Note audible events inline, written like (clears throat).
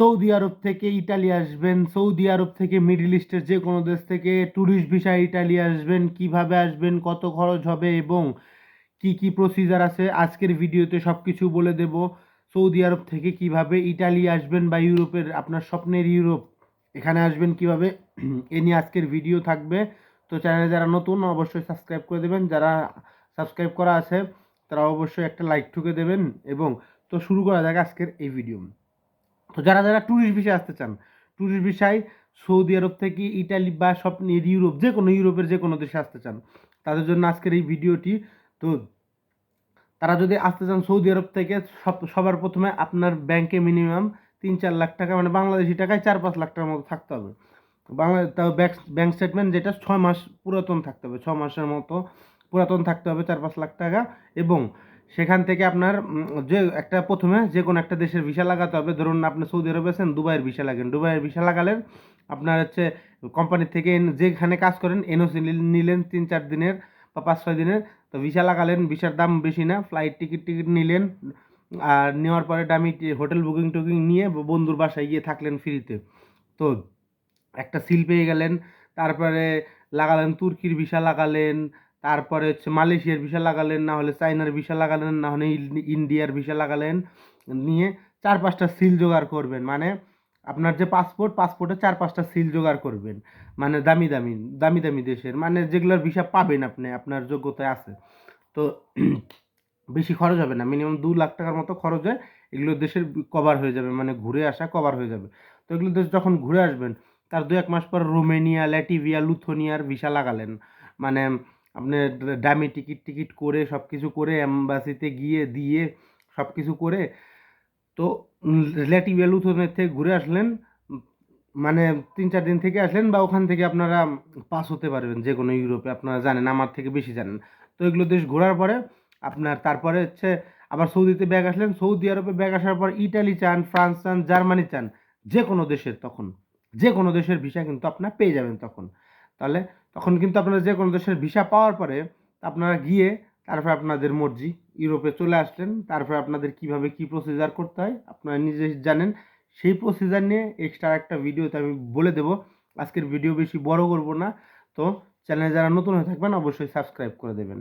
Saudi আরব থেকে Italy আসবেন, Saudi আরব থেকে মিডল ইস্টের যে কোনো দেশ থেকে ট্যুরিস্ট ভিসা ইটালি আসবেন, কীভাবে আসবেন, কত খরচ হবে এবং কি কি প্রসিজার আছে, আজকের ভিডিওতে সব কিছু বলে দেব। সৌদি আরব থেকে কীভাবে ইটালি আসবেন বা ইউরোপের, আপনার স্বপ্নের ইউরোপ, এখানে আসবেন কীভাবে, এ নিয়ে আজকের ভিডিও থাকবে। তো চ্যানেলে যারা নতুন, অবশ্যই সাবস্ক্রাইব করে দেবেন। যারা সাবস্ক্রাইব করা আছে, তারা অবশ্যই একটা লাইক ঠুকে দেবেন। এবং তো শুরু করা যাক আজকের এই ভিডিও তো যারা যারা ট্যুরিস্ট ভিসা আসতে চান ট্যুরিস্ট ভিসায় সৌদি আরব থেকে ইটালি বা স্বপ্নের ইউরোপ, যে কোনো ইউরোপের যে কোনো দেশে আসতে চান, তাদের জন্য আজকের এই ভিডিওটি, তো তারা যদি আসতে চান সৌদি আরব থেকে, সব, সবার প্রথমে আপনার ব্যাংকে মিনিমাম তিন চার লাখ টাকা মানে বাংলাদেশি টাকায় চার পাঁচ লাখ টাকার মতো থাকতে হবে। বাংলা, তাও ব্যাংক ব্যাংক স্টেটমেন্ট যেটা ছয় মাস পুরাতন থাকতে হবে ছ মাসের মতো পুরাতন থাকতে হবে চার পাঁচ লাখ টাকা এবং সেখান থেকে আপনার যে একটা প্রথমে যে কোনো একটা দেশের ভিসা লাগাতে হবে। ধরুন আপনি সৌদি আরবে আছেন, দুবাইয়ের ভিসা লাগেন। দুবাইয়ের ভিসা লাগালেন, আপনার হচ্ছে কোম্পানির থেকে যেখানে কাজ করেন এনওসি নিলেন তিন চার দিনের বা পাঁচ ছয় দিনের। তো ভিসা লাগালেন ভিসার দাম বেশি না ফ্লাইট টিকিট টিকিট নিলেন। আর নেওয়ার পরে দামি হোটেল বুকিং টুকিং নিয়ে বন্ধুর বাসায় গিয়ে থাকলেন ফ্রিতে তো একটা সিল পেয়ে গেলেন, তারপরে লাগালেন, তুর্কির ভিসা লাগালেন তারপরে হচ্ছে মালয়েশিয়ার ভিসা লাগালেন, না হলে চায়নার ভিসা লাগালেন, না হলে ইন্ডিয়ার ভিসা লাগালেন, নিয়ে চার পাঁচটা সিল জোগাড় করবেন। মানে আপনার যে পাসপোর্ট, পাসপোর্টে চার পাঁচটা সিল জোগাড় করবেন। মানে দামি দামি দামি দামি দেশের। মানে যেগুলোর ভিসা পাবেন আপনি, আপনার যোগ্যতায় আছে। তো (clears throat) বেশি খরচ হবে না। মিনিমাম দু লাখ টাকার মতো খরচ হয়। এগুলো দেশের কভার হয়ে যাবে। মানে ঘুরে আসা কভার হয়ে যাবে। তো এগুলো দেশ যখন ঘুরে আসবেন, তার দু এক মাস পর রোমেনিয়া, ল্যাটিভিয়া, লুথোনিয়ার ভিসা লাগালেন। মানে আপনি দামি টিকিট টিকিট করে সব কিছু করে অ্যাম্বাসিতে গিয়ে, দিয়ে সব কিছু করে, তো ল্যাটিভিয়া লুথোনিয়ার থেকে ঘুরে আসলেন মানে তিন চার দিন থেকে আসলেন বা ওখান থেকে আপনারা পাস হতে পারবেন যে কোনো ইউরোপে, আপনারা জানেন, আমার থেকে বেশি জানেন। তো এগুলো দেশ ঘোরার পরে আপনার তারপরে হচ্ছে আবার সৌদিতে ব্যাগ আসলেন, সৌদি আরবে ব্যাগ আসার পর ইটালি চান, ফ্রান্স চান, জার্মানি চান যে কোনো দেশের তখন যে কোনো দেশের ভিসা কিন্তু আপনার পেয়ে যাবেন তখন। তাহলে তখন কিন্তু আপনারা যে কোনো দেশের ভিসা পাওয়ার পরে আপনারা গিয়ে তারপরে আপনাদের মর্জি ইউরোপে চলে আসলেন, তারপরে আপনাদের কীভাবে কি প্রসিজার করতে হয়, আপনারা নিজে জানেন। সেই প্রসিজার নিয়ে এক্সট্রা একটা ভিডিওতে আমি বলে দেব। আজকের ভিডিও বেশি বড় করব না। তো চ্যানেলে যারা নতুন হয়ে থাকবেন, অবশ্যই সাবস্ক্রাইব করে দেবেন।